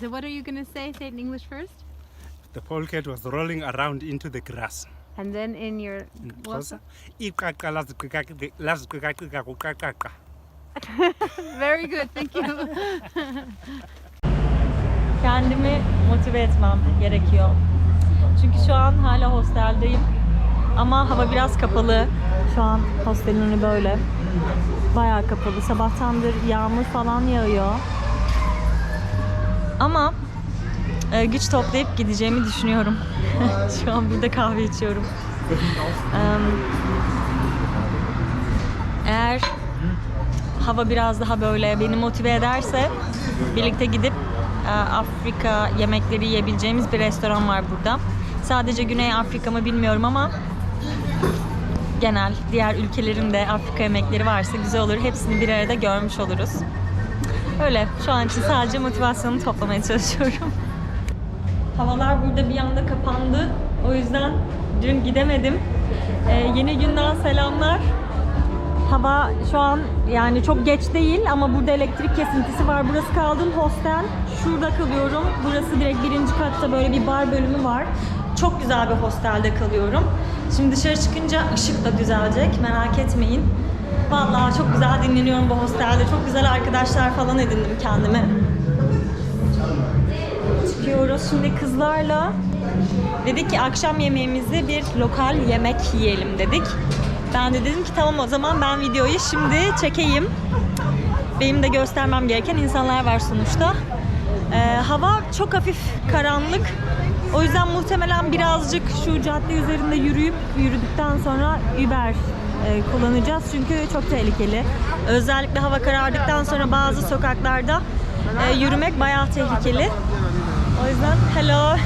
So what are you gonna say? Say it in English first, The polecat was rolling around into the grass. and then in your Xhosa. Very good, thank you. Kendimi motive etmem gerekiyor. Çünkü şu an hala hosteldeyim. Ama hava biraz kapalı. Şu an hostelin önü böyle. Bayağı kapalı. Sabahtandır yağmur falan yağıyor. Ama e, güç toplayıp gideceğimi düşünüyorum. Şu an burada kahve içiyorum. Eğer hava biraz daha böyle beni motive ederse birlikte gidip e, Afrika yemekleri yiyebileceğimiz bir restoran var burada. Sadece Güney Afrika mı bilmiyorum ama genel diğer ülkelerin de Afrika yemekleri varsa güzel olur. Hepsini bir arada görmüş oluruz. Öyle şu an için sadece motivasyonumu toplamaya çalışıyorum. Havalar burada bir anda kapandı. O yüzden dün gidemedim. Ee, yeni günden selamlar. Hava şu an yani çok geç değil ama burada elektrik kesintisi var. Burası kaldığım hostel. Şurada kalıyorum. Burası direkt birinci katta böyle bir bar bölümü var. Çok güzel bir hostelde kalıyorum. Şimdi dışarı çıkınca ışık da düzelecek. Merak etmeyin. Vallahi çok güzel dinleniyorum bu hostelde. Çok güzel arkadaşlar falan edindim kendime. Çıkıyoruz şimdi kızlarla. Dedik ki akşam yemeğimizi bir lokal yemek yiyelim dedik. Ben de dedim ki tamam o zaman ben videoyu şimdi çekeyim. Benim de göstermem gereken insanlar var sonuçta. Ee, hava çok hafif karanlık. O yüzden muhtemelen birazcık şu cadde üzerinde yürüyüp yürüdükten sonra Uber e, kullanacağız. Çünkü çok tehlikeli. Özellikle hava karardıktan sonra bazı sokaklarda e, yürümek bayağı tehlikeli. O yüzden hello.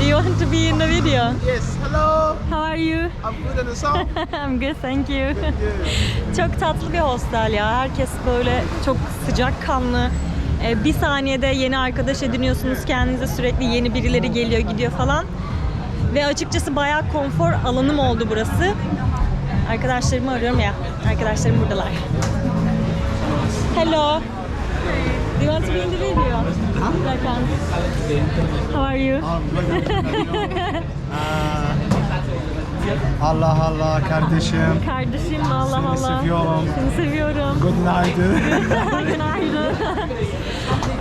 Do you want to be in the video? Yes, hello. How are you? I'm good and yourself? I'm good, thank you. çok tatlı bir hostel ya. Herkes böyle çok sıcakkanlı. Ee, bir saniyede yeni arkadaş ediniyorsunuz kendinize sürekli yeni birileri geliyor gidiyor falan. Ve açıkçası bayağı konfor alanım oldu burası. Arkadaşlarımı arıyorum ya. Arkadaşlarım buradalar. Hello. Do you want to be in the video? Can. How are you? Allah Allah kardeşim. Kardeşim Allah Seni Allah. seviyorum. Seni seviyorum. Günaydın. Günaydın.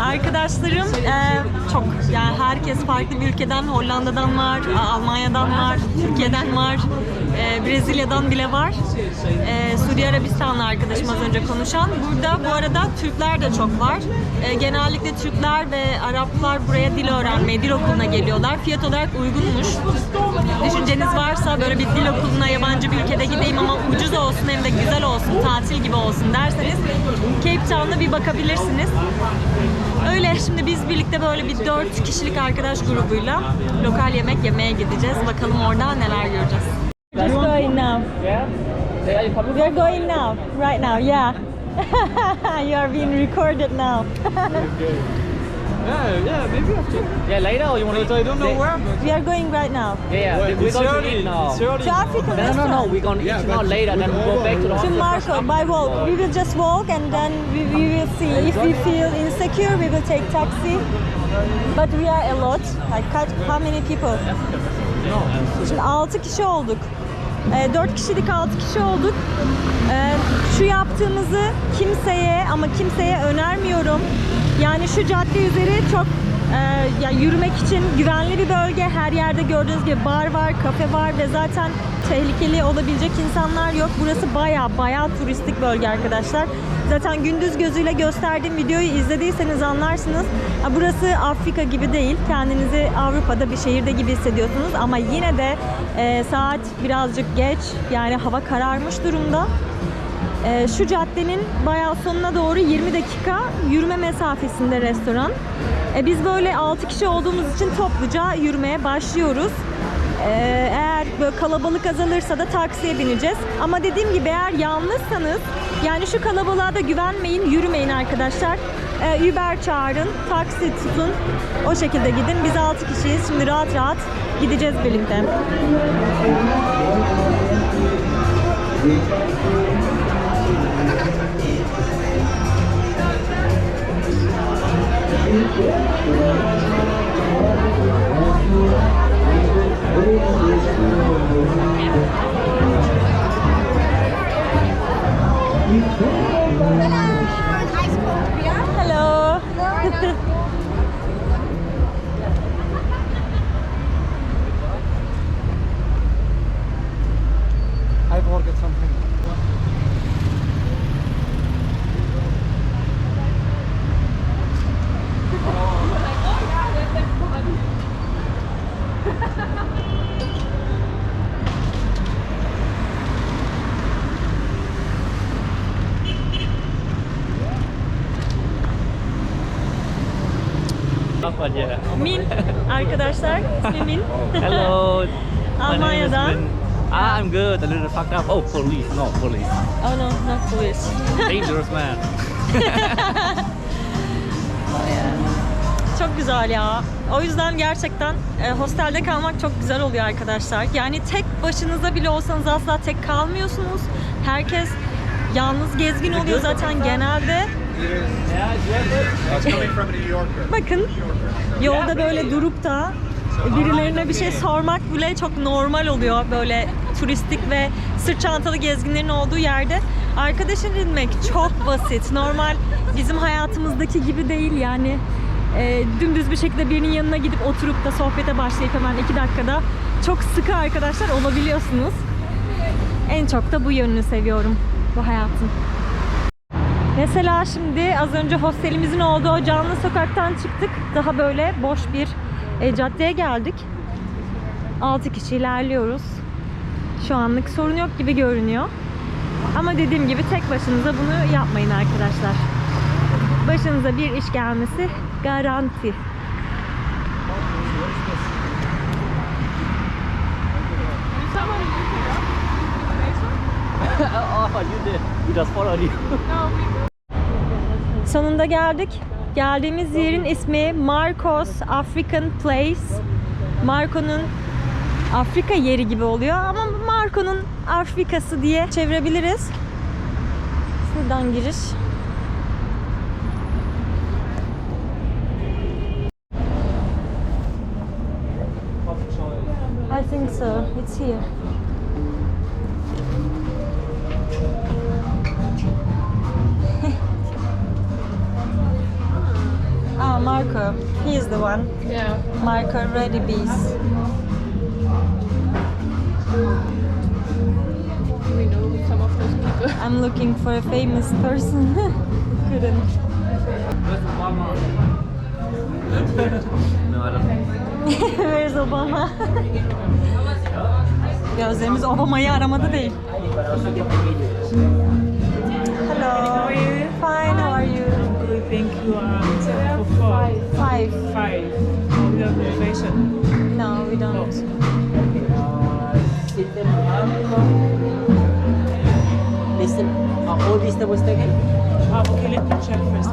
Arkadaşlarım e, çok yani herkes farklı bir ülkeden Hollanda'dan var, Almanya'dan var, Türkiye'den var, e, Brezilya'dan bile var. E, Suudi Arabistanlı arkadaşım az önce konuşan. Burada bu arada Türkler de çok var. E, genellikle Türkler ve Araplar buraya dil öğrenmeye, dil okuluna geliyorlar. Fiyat olarak uygunmuş. Düşünceniz varsa böyle bir dil okuluna yabancı bir ülkede gideyim ama ucuz olsun hem de güzel olsun, tatil gibi olsun derseniz Cape Town'da bir bakabilirsiniz. Öyle şimdi biz birlikte böyle bir 4 kişilik arkadaş grubuyla lokal yemek yemeye gideceğiz. Bakalım orada neler göreceğiz. Just going now. We are going now. Right now. Yeah. you are being recorded now. Yeah, yeah, maybe after. Yeah, later or you want to? I don't know where. we are going right now. Yeah, yeah. Well, we're it's going early, to eat now. it's early. To African No, no, no, restaurant. We're going to Yeah, eat but now later, then we we'll go back to the To. Marco by walk. We will just walk and then we, we will see. If we feel insecure, we will take taxi. But we are a lot. Like how- how many people? Şimdi 6 kişi olduk. 4 kişilik 6 kişi olduk. Ee, şu yaptığımızı kimseye ama kimseye önermiyorum. Yani şu cadde üzeri çok e, ya yürümek için güvenli bir bölge. Her yerde gördüğünüz gibi bar var, kafe var ve zaten tehlikeli olabilecek insanlar yok. Burası baya baya turistik bölge arkadaşlar. Zaten gündüz gözüyle gösterdiğim videoyu izlediyseniz anlarsınız. Burası Afrika gibi değil. Kendinizi Avrupa'da bir şehirde gibi hissediyorsunuz ama yine de e, saat birazcık geç. Yani hava kararmış durumda. E, şu caddenin bayağı sonuna doğru 20 dakika yürüme mesafesinde restoran. E, biz böyle 6 kişi olduğumuz için topluca yürümeye başlıyoruz. E, eğer böyle kalabalık azalırsa da taksiye bineceğiz. Ama dediğim gibi eğer yalnızsanız yani şu kalabalığa da güvenmeyin, yürümeyin arkadaşlar. E, Uber çağırın, taksi tutun. O şekilde gidin. Biz 6 kişiyiz. Şimdi rahat rahat gideceğiz birlikte. Hello. Aja. Min arkadaşlar. İsmi Min. Hello. Almanya'dan. Ah, I'm good. A little fucked up. Oh, police. No, police. Oh no, not police. Dangerous man. Çok güzel ya. O yüzden gerçekten e, hostelde kalmak çok güzel oluyor arkadaşlar. Yani tek başınıza bile olsanız asla tek kalmıyorsunuz. Herkes yalnız gezgin oluyor zaten genelde. Bakın yolda böyle durup da birilerine bir şey sormak bile çok normal oluyor böyle turistik ve sırt çantalı gezginlerin olduğu yerde. Arkadaşın edinmek çok basit. Normal bizim hayatımızdaki gibi değil yani. e, dümdüz bir şekilde birinin yanına gidip oturup da sohbete başlayıp hemen iki dakikada çok sıkı arkadaşlar olabiliyorsunuz. En çok da bu yönünü seviyorum bu hayatın. Mesela şimdi az önce hostelimizin olduğu o canlı sokaktan çıktık. Daha böyle boş bir e, caddeye geldik. 6 kişi ilerliyoruz. Şu anlık sorun yok gibi görünüyor. Ama dediğim gibi tek başınıza bunu yapmayın arkadaşlar. Başınıza bir iş gelmesi garanti. Oh, you did. We just followed you. Sonunda geldik. Geldiğimiz yerin ismi Marcos African Place. Marco'nun Afrika yeri gibi oluyor ama Marco'nun Afrikası diye çevirebiliriz. Şuradan giriş. I think so. It's here. Marco. He is the one. Yeah. Marco Ready Bees. We know some of those people. I'm looking for a famous person. Couldn't. No, I don't. Where's Obama? Gözlerimiz Obama'yı aramada değil. Hello. Fine, how are you? Good, thank you. Um, so we have five. Five. Five. Oh, we have reservation. No, we don't. Listen, are all these tables taken? Um, okay, let me check first.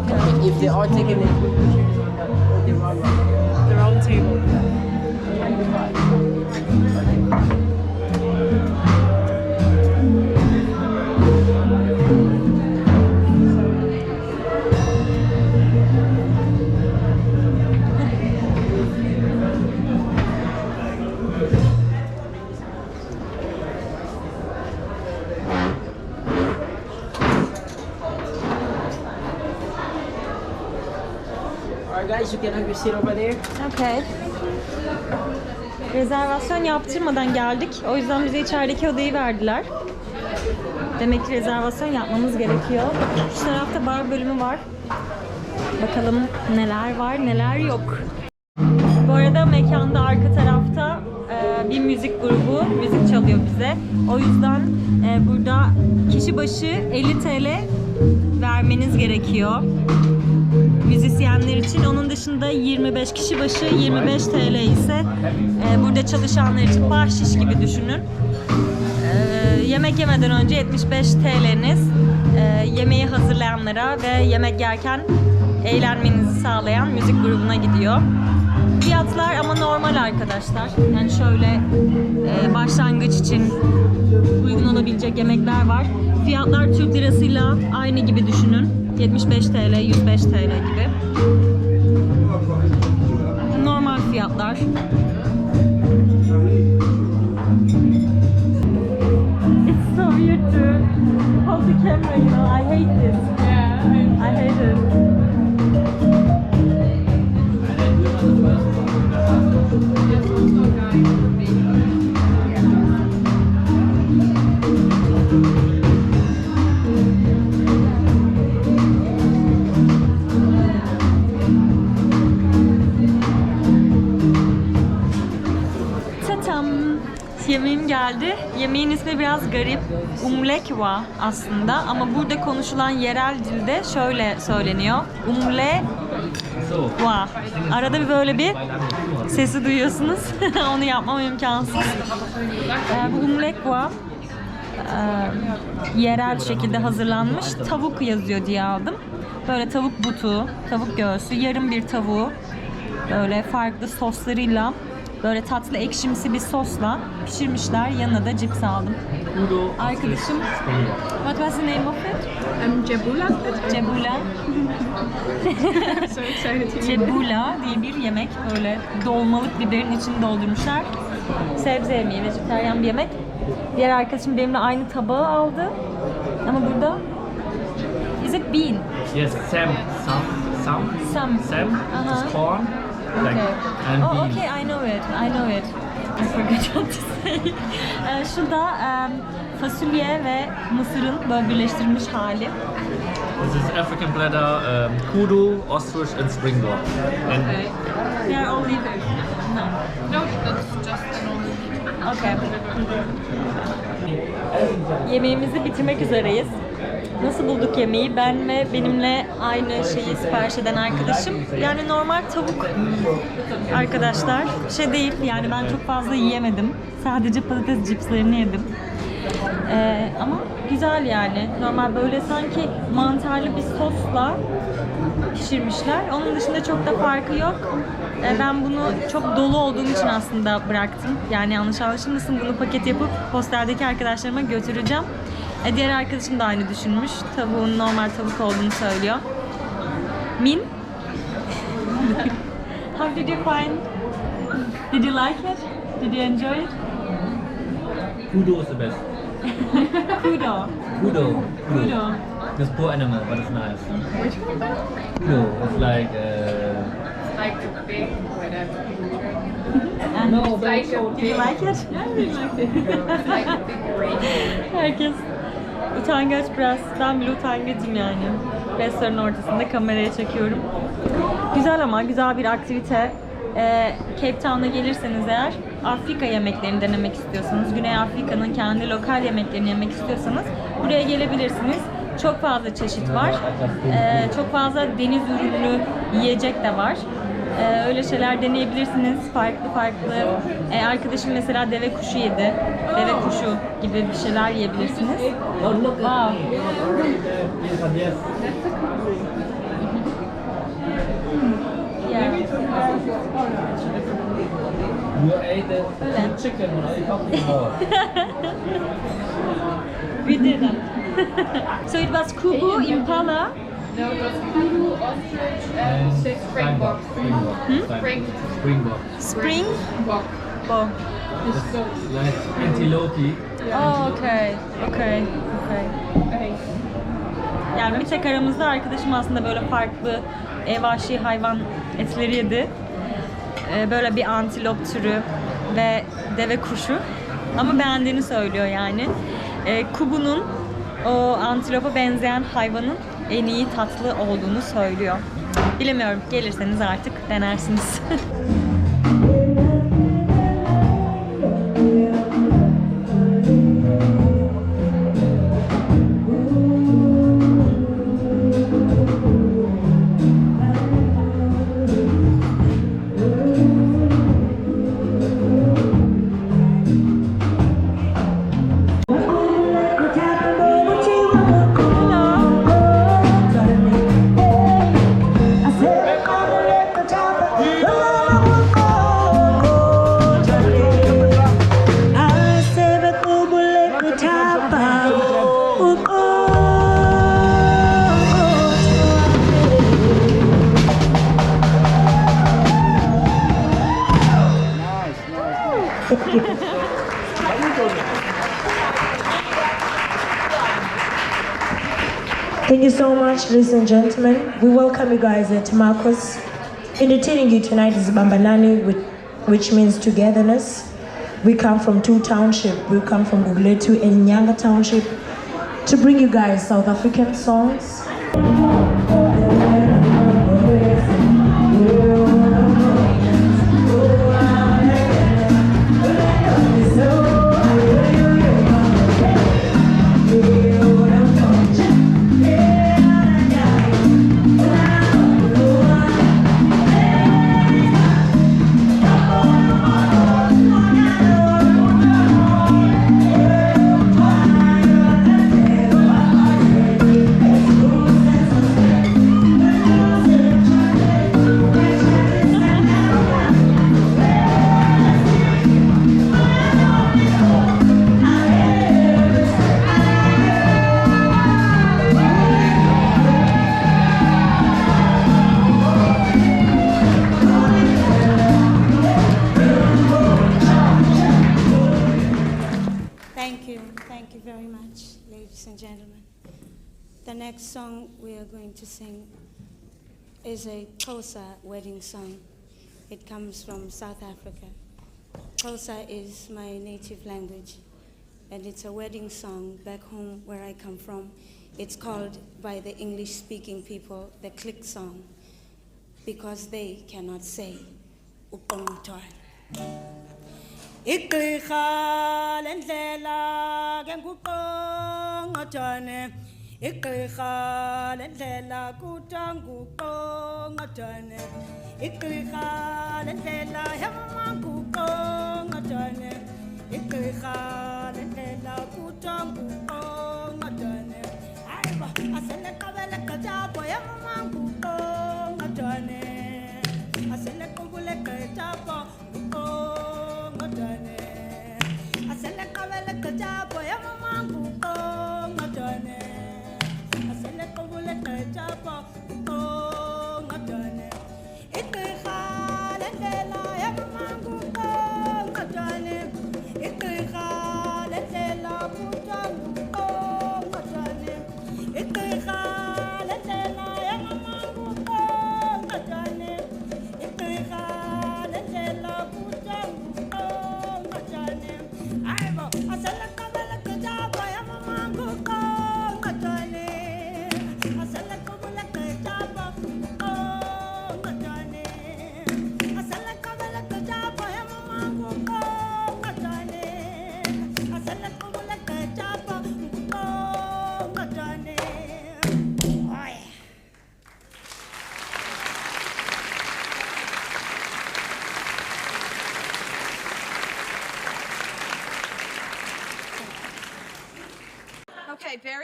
If they are taken, then The round seat over there. Okay. Rezervasyon yaptırmadan geldik. O yüzden bize içerideki odayı verdiler. Demek ki rezervasyon yapmamız gerekiyor. Şu tarafta bar bölümü var. Bakalım neler var neler yok. Bu arada mekanda arka tarafta e, bir müzik grubu müzik çalıyor bize. O yüzden e, burada kişi başı 50 TL vermeniz gerekiyor müzisyenler için. Onun dışında 25 kişi başı 25 TL ise e, burada çalışanlar için bahşiş gibi düşünün. E, yemek yemeden önce 75 TL'niz e, yemeği hazırlayanlara ve yemek yerken eğlenmenizi sağlayan müzik grubuna gidiyor. Fiyatlar ama normal arkadaşlar. Yani şöyle e, başlangıç için uygun olabilecek yemekler var. Fiyatlar Türk lirasıyla aynı gibi düşünün. 75 TL, 105 TL gibi. Normal fiyatlar. It's so weird to hold the camera, you know. I hate this. Yeah, I hate it. I. Yemeğin ismi biraz garip. Umlekwa aslında ama burada konuşulan yerel dilde şöyle söyleniyor. Umlekwa. Arada bir böyle bir sesi duyuyorsunuz. Onu yapmam imkansız. Ee, bu umlekwa e, yerel şekilde hazırlanmış tavuk yazıyor diye aldım. Böyle tavuk butu, tavuk göğsü, yarım bir tavuğu böyle farklı soslarıyla böyle tatlı ekşimsi bir sosla pişirmişler. Yanına da cips aldım. Arkadaşım What was the name of it? Um, Jabula. Cebula. so excited. Cebula diye bir yemek. Böyle dolmalık biberin içini doldurmuşlar. Sebze yemeği, vejetaryen bir yemek. Diğer arkadaşım benimle aynı tabağı aldı. Ama burada Is it bean? Yes, Sam. Sam. Sam. Sam. Sam. Uh-huh. It's corn. Like, Okay. and Oh, okay, I know it. I know it. I forgot what to say. Ee, Şurada em, fasulye ve mısırın böyle birleştirilmiş hali. This is African platter, um, kudu, ostrich, and springboard. And Okay. They are only... No. No, that's just a normal. Okay. Yemeğimizi bitirmek üzereyiz. Nasıl bulduk yemeği? Ben ve benimle aynı şeyi sipariş eden arkadaşım. Yani normal tavuk arkadaşlar. Şey değil yani ben çok fazla yiyemedim. Sadece patates cipslerini yedim. Ee, ama güzel yani. Normal böyle sanki mantarlı bir sosla pişirmişler. Onun dışında çok da farkı yok. Ee, Ben bunu çok dolu olduğum için aslında bıraktım. Yani yanlış anlaşılmasın bunu paket yapıp posteldeki arkadaşlarıma götüreceğim. Ee, Diğer arkadaşım da aynı düşünmüş. Tavuğun normal tavuk olduğunu söylüyor. Min? How did you find? Did you like it? Did you enjoy it? kudu is the best. Kudo. Kudu. Kudo. This poor animal, but it's nice. Which one? Kudu. It's like. Uh, Like a big whatever. No, Like a Did you like it? Yeah, I really liked it. It's like a big brain. Herkes utangaç. Ben bile utangacım yani. Restoranın ortasında kameraya çekiyorum. Güzel ama güzel bir aktivite. Ee, Cape Town'a gelirseniz eğer Afrika yemeklerini denemek istiyorsanız, Güney Afrika'nın kendi lokal yemeklerini yemek istiyorsanız buraya gelebilirsiniz. Çok fazla çeşit var. Ee, çok fazla deniz ürünlü yiyecek de var. Ee, öyle şeyler deneyebilirsiniz. Farklı farklı. Ee, arkadaşım mesela deve kuşu yedi. Deve kuşu gibi bir şeyler yiyebilirsiniz. Wow. You ate the chicken. What are you talking about? We didn't. so it was kubu, impala. No, it was kudu, ostrich, and springbok. Springbok. Hmm? Spring. Springbok. Spring Bok. bo. It's so Like antelope. Oh, okay. Okay. Okay. okay. Yani bir tek aramızda arkadaşım aslında böyle farklı e, vahşi hayvan etleri yedi. E, böyle bir antilop türü ve deve kuşu. Ama beğendiğini söylüyor yani. E, kubunun o antilopa benzeyen hayvanın en iyi tatlı olduğunu söylüyor. Bilemiyorum. Gelirseniz artık denersiniz. ladies and gentlemen. We welcome you guys at Marcos. Entertaining you tonight is Bambanani, which, means togetherness. We come from two townships. We come from Guguletu and Nyanga Township to bring you guys South African songs. Next song we are going to sing is a Xhosa wedding song. It comes from South Africa. Xhosa is my native language, and it's a wedding song back home where I come from. It's called by the English speaking people the click song because they cannot say uqongqothwane. igqirha lendlela ke igqirha lendlela kutanguqo nqadane igqirha lendlela yamanguqo nqadane igqirha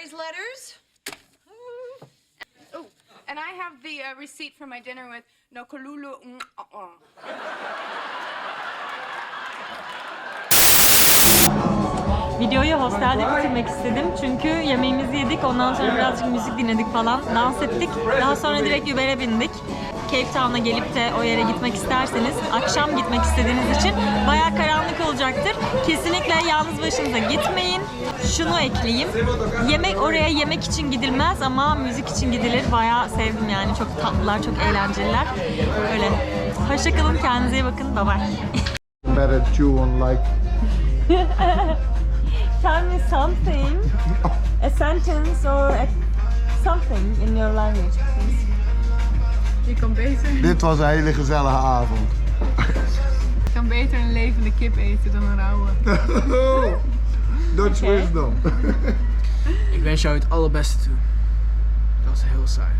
Barry's letters. Oh, and I have the uh, receipt for my dinner with Nokolulu. mm, uh-uh. Videoyu hostelde bitirmek istedim çünkü yemeğimizi yedik ondan sonra birazcık müzik dinledik falan dans ettik. Daha sonra direkt Uber'e bindik. Cape Town'a gelip de o yere gitmek isterseniz akşam gitmek istediğiniz için bayağı karanlık olacaktır. Kesinlikle yalnız başınıza gitmeyin. Şunu ekleyeyim. Yemek oraya yemek için gidilmez ama müzik için gidilir. Bayağı sevdim yani. Çok tatlılar, çok eğlenceliler. Öyle. Hoşçakalın, kendinize iyi bakın. Bye bye. better tune like Tell me something, a sentence or a, something in your language, please. Je kan beter, dit was een hele gezellige avond. je kan beter een levende kip eten dan een rauwe. Dutch Oké. wisdom. Ik wens jou het allerbeste toe. Dat was heel saai.